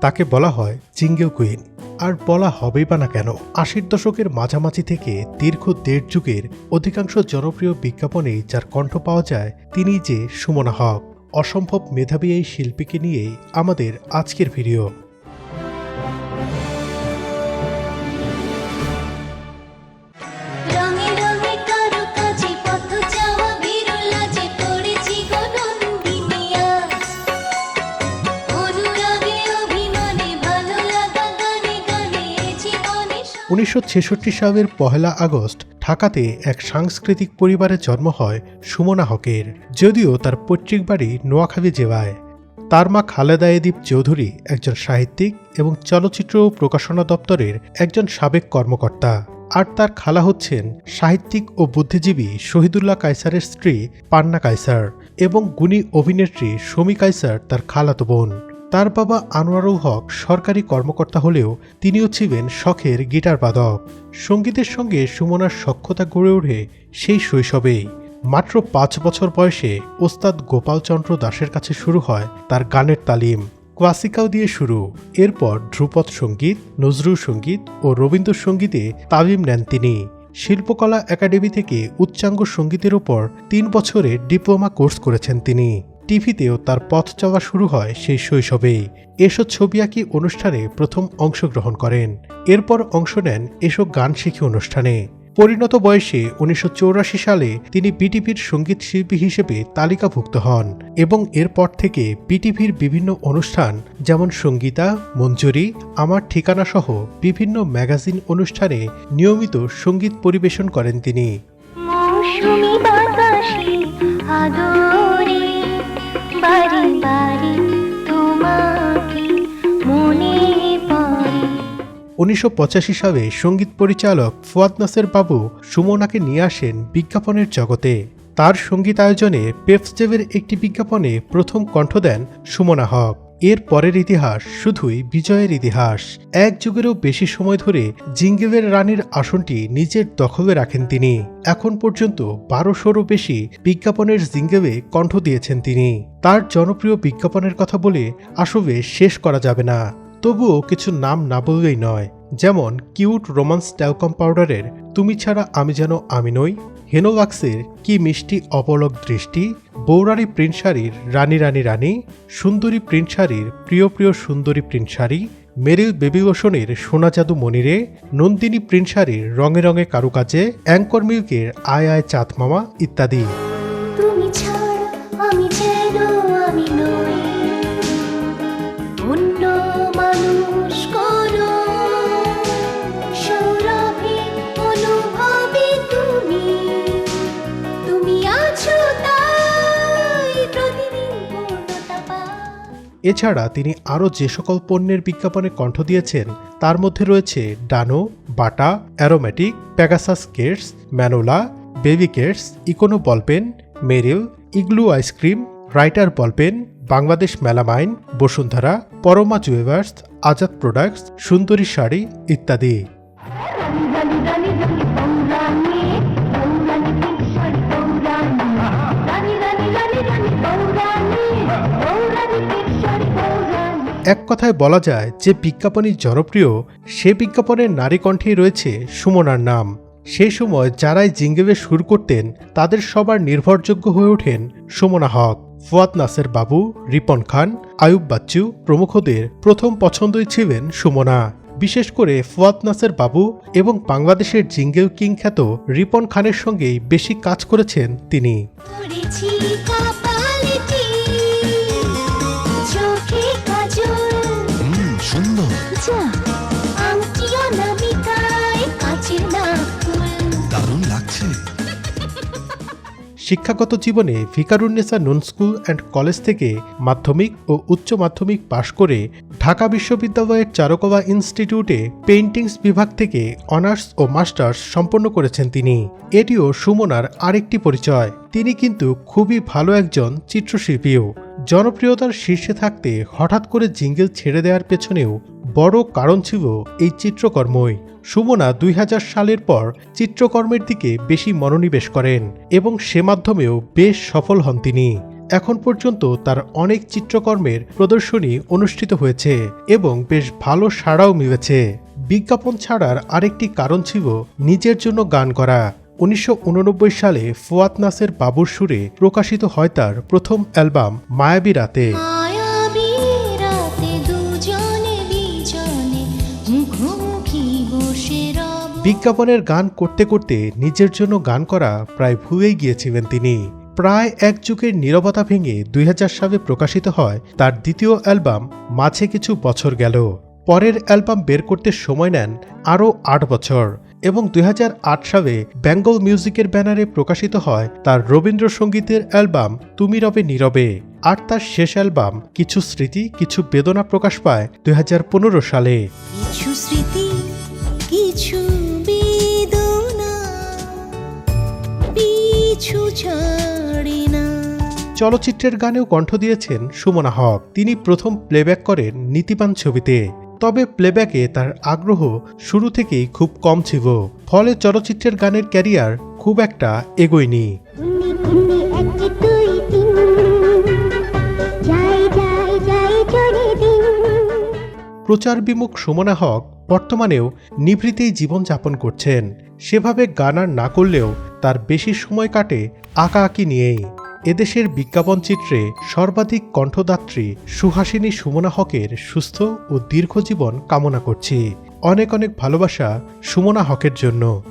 তাকে বলা হয় চিঙ্গেও কুইন। আর বলা হবেই বা না কেন, আশির দশকের মাঝামাঝি থেকে দীর্ঘ দেড় যুগের অধিকাংশ জনপ্রিয় বিজ্ঞাপনে যার কণ্ঠ পাওয়া যায় তিনি যে সুমনা হক। অসম্ভব মেধাবী এই শিল্পীকে নিয়েই আমাদের আজকের ভিডিও। উনিশশো ছেষট্টি সালের পহেলা আগস্ট ঢাকাতে এক সাংস্কৃতিক পরিবারে জন্ম হয় সুমনা হকের, যদিও তার পৈতৃক বাড়ি নোয়াখালী জেলায়। তার মা খালেদা এদীপ চৌধুরী একজন সাহিত্যিক এবং চলচ্চিত্র প্রকাশনা দপ্তরের একজন সাবেক কর্মকর্তা। আর তার খালা হচ্ছেন সাহিত্যিক ও বুদ্ধিজীবী শহীদুল্লাহ কায়সারের স্ত্রী পান্না কায়সার এবং গুণী অভিনেত্রী শমী কায়সার তার খালাতো বোন। তার বাবা আনোয়ারুল হক সরকারি কর্মকর্তা হলেও তিনিও ছিলেন শখের গিটার বাদক। সঙ্গীতের সঙ্গে সুমনার সক্ষতা গড়ে ওঠে সেই শৈশবেই। মাত্র পাঁচ বছর বয়সে ওস্তাদ গোপালচন্দ্র দাসের কাছে শুরু হয় তার গানের তালিম ক্লাসিকাল দিয়ে শুরু। এরপর ধ্রুপদ সংগীত, নজরুল সংগীত ও রবীন্দ্রসঙ্গীতে তালিম নেন তিনি। শিল্পকলা একাডেমি থেকে উচ্চাঙ্গ সঙ্গীতের ওপর তিন বছরের ডিপ্লোমা কোর্স করেছেন তিনি। টিভিতেও তার পথ চলা শুরু হয় সেই শৈশবেই এসব ছবি আঁকি অনুষ্ঠানে প্রথম অংশগ্রহণ করেন। এরপর অংশ নেন এসব গান শিখি অনুষ্ঠানে। পরিণত বয়সে উনিশশো সালে তিনি বিটিভির সংগীত শিল্পী হিসেবে তালিকাভুক্ত হন এবং এরপর থেকে বিটিভির বিভিন্ন অনুষ্ঠান যেমন সঙ্গীতা, মঞ্জুরি, আমার ঠিকানা সহ বিভিন্ন ম্যাগাজিন অনুষ্ঠানে নিয়মিত সংগীত পরিবেশন করেন তিনি। আদরে উনিশশো পঁচাশি সালে সংগীত পরিচালক ফুয়াদ নাসের বাবু সুমনাকে নিয়ে আসেন বিজ্ঞাপনের জগতে। তার সংগীত আয়োজনে পেপসজেবের একটি বিজ্ঞাপনে প্রথম কণ্ঠ দেন সুমনা হক। এর পরের ইতিহাস শুধুই বিজয়ের ইতিহাস। এক যুগেরও বেশি সময় ধরে জিঙ্গেলের রানীর আসনটি নিজের দখলে রাখেন তিনি। এখন পর্যন্ত বারোশোরও বেশি বিজ্ঞাপনের জিঙ্গেলে কণ্ঠ দিয়েছেন তিনি। তার জনপ্রিয় বিজ্ঞাপনের কথা বলে আসলে শেষ করা যাবে না। তবুও কিছু নাম না বললেই নয়। যেমন কিউট রোমান্স ট্যালকম পাউডারের তুমি ছাড়া আমি যেন আমি নই হেনোলাক্সের কি মিষ্টি অপলক দৃষ্টি বৌরারি প্রিন্ট শাড়ির রানী রানী রানী সুন্দরী প্রিন্ট শাড়ির প্রিয় প্রিয় সুন্দরী প্রিন্ট শাড়ি মেরিল বেবি লোশনের সোনা জাদু মনিরে নন্দিনী প্রিন্ট শাড়ির রঙে রঙে কারুকাজে অ্যাঙ্কর মিল্কের আয় আয় চাঁদ মামা ইত্যাদি। এছাড়া তিনি আরও যে সকল পণ্যের বিজ্ঞাপনে কণ্ঠ দিয়েছেন, তার মধ্যে রয়েছে ডানো, বাটা, অ্যারোম্যাটিক প্যাগাসাস কেটস, ম্যানোলা, baby Keats, Econo ballpen, Meril, Igloo ice cream, Writer ballpen, Bangladesh melamine, Bashundhara, Parama jewellers, Azad products, Sundori sari ইত্যাদি। এক কথায় বলা যায় যে বিজ্ঞাপনই জনপ্রিয়, সে বিজ্ঞাপনের নারী কণ্ঠেই রয়েছে সুমনার নাম। সেই সময় যারাই জিঙ্গেবে সুর করতেন, তাদের সবার নির্ভরযোগ্য হয়ে ওঠেন সুমনা হক। ফুয়াদ নাসের বাবু, রিপন খান, আয়ুব বাচ্চু প্রমুখদের প্রথম পছন্দই ছিলেন সুমনা। বিশেষ করে ফুয়াদ নাসের বাবু এবং বাংলাদেশের জিঙ্গেল কিং খ্যাত রিপন খানের সঙ্গেই বেশি কাজ করেছেন তিনি। শিক্ষাগত জীবনে ভিকারুন্নেসা নুন স্কুল অ্যান্ড কলেজ থেকে মাধ্যমিক ও উচ্চ মাধ্যমিক পাশ করে ঢাকা বিশ্ববিদ্যালয়ের চারকোবা ইনস্টিটিউটে পেইন্টিংস বিভাগ থেকে অনার্স ও মাস্টার্স সম্পন্ন করেছেন তিনি। এটিও সুমনার আরেকটি পরিচয়। তিনি কিন্তু খুবই ভালো একজন চিত্রশিল্পীও। জনপ্রিয়তার শীর্ষে থাকতে হঠাৎ করে জিঙ্গেল ছেড়ে দেওয়ার পেছনেও বড় কারণ ছিল এই চিত্রকর্মই। সুমনা দুই হাজার সালের পর চিত্রকর্মের দিকে বেশি মনোনিবেশ করেন এবং সে মাধ্যমেও বেশ সফল হন তিনি। এখন পর্যন্ত তার অনেক চিত্রকর্মের প্রদর্শনী অনুষ্ঠিত হয়েছে এবং বেশ ভালো সাড়াও মিলেছে। বিজ্ঞাপন ছাড়ার আরেকটি কারণ ছিল নিজের জন্য গান করা। উনিশশো উননব্বই সালে ফুয়াত নাসের বাবুর সুরে প্রকাশিত হয় তার প্রথম অ্যালবাম মায়াবী রাতে। বিজ্ঞাপনের গান করতে করতে নিজের জন্য গান করা প্রায় ভুলেই গিয়েছিলেন তিনি। প্রায় এক যুগের নীরবতা ভেঙে দুই হাজার সালে প্রকাশিত হয় তার দ্বিতীয় অ্যালবাম, মাঝে কিছু বছর গেল পরের অ্যালবাম বের করতে সময় নেন আরও আট বছর এবং দুই হাজার আট সালে বেঙ্গল মিউজিকের ব্যানারে প্রকাশিত হয় তার রবীন্দ্রসঙ্গীতের অ্যালবাম, তুমি রবে নীরবে আর তার শেষ অ্যালবাম, কিছু স্মৃতি, কিছু বেদনা প্রকাশ পায় দুই হাজার পনেরো সালে। কিছু স্মৃতি কিছু বেদনা, পিছু না চলচ্চিত্রের গানেও কণ্ঠ দিয়েছেন সুমনা হক। তিনি প্রথম প্লেব্যাক করেন নীতিবান ছবিতে। তবে প্লেব্যাকে তার আগ্রহ শুরু থেকেই খুব কম ছিল। ফলে চলচ্চিত্রের গানের ক্যারিয়ার খুব একটা এগোয়নি। প্রচার বিমুখ সুমনা হক বর্তমানেও নিভৃতেই জীবনযাপন করছেন। সেভাবে গান আর না করলেও তার বেশি সময় কাটে আঁকা আঁকি নিয়েই। এদেশের বিজ্ঞাপন চিত্রে সর্বাধিক কণ্ঠদাত্রী সুহাসিনী সুমনা হকের সুস্থ ও দীর্ঘ জীবন কামনা করছি। অনেক অনেক ভালোবাসা সুমনা হকের জন্য।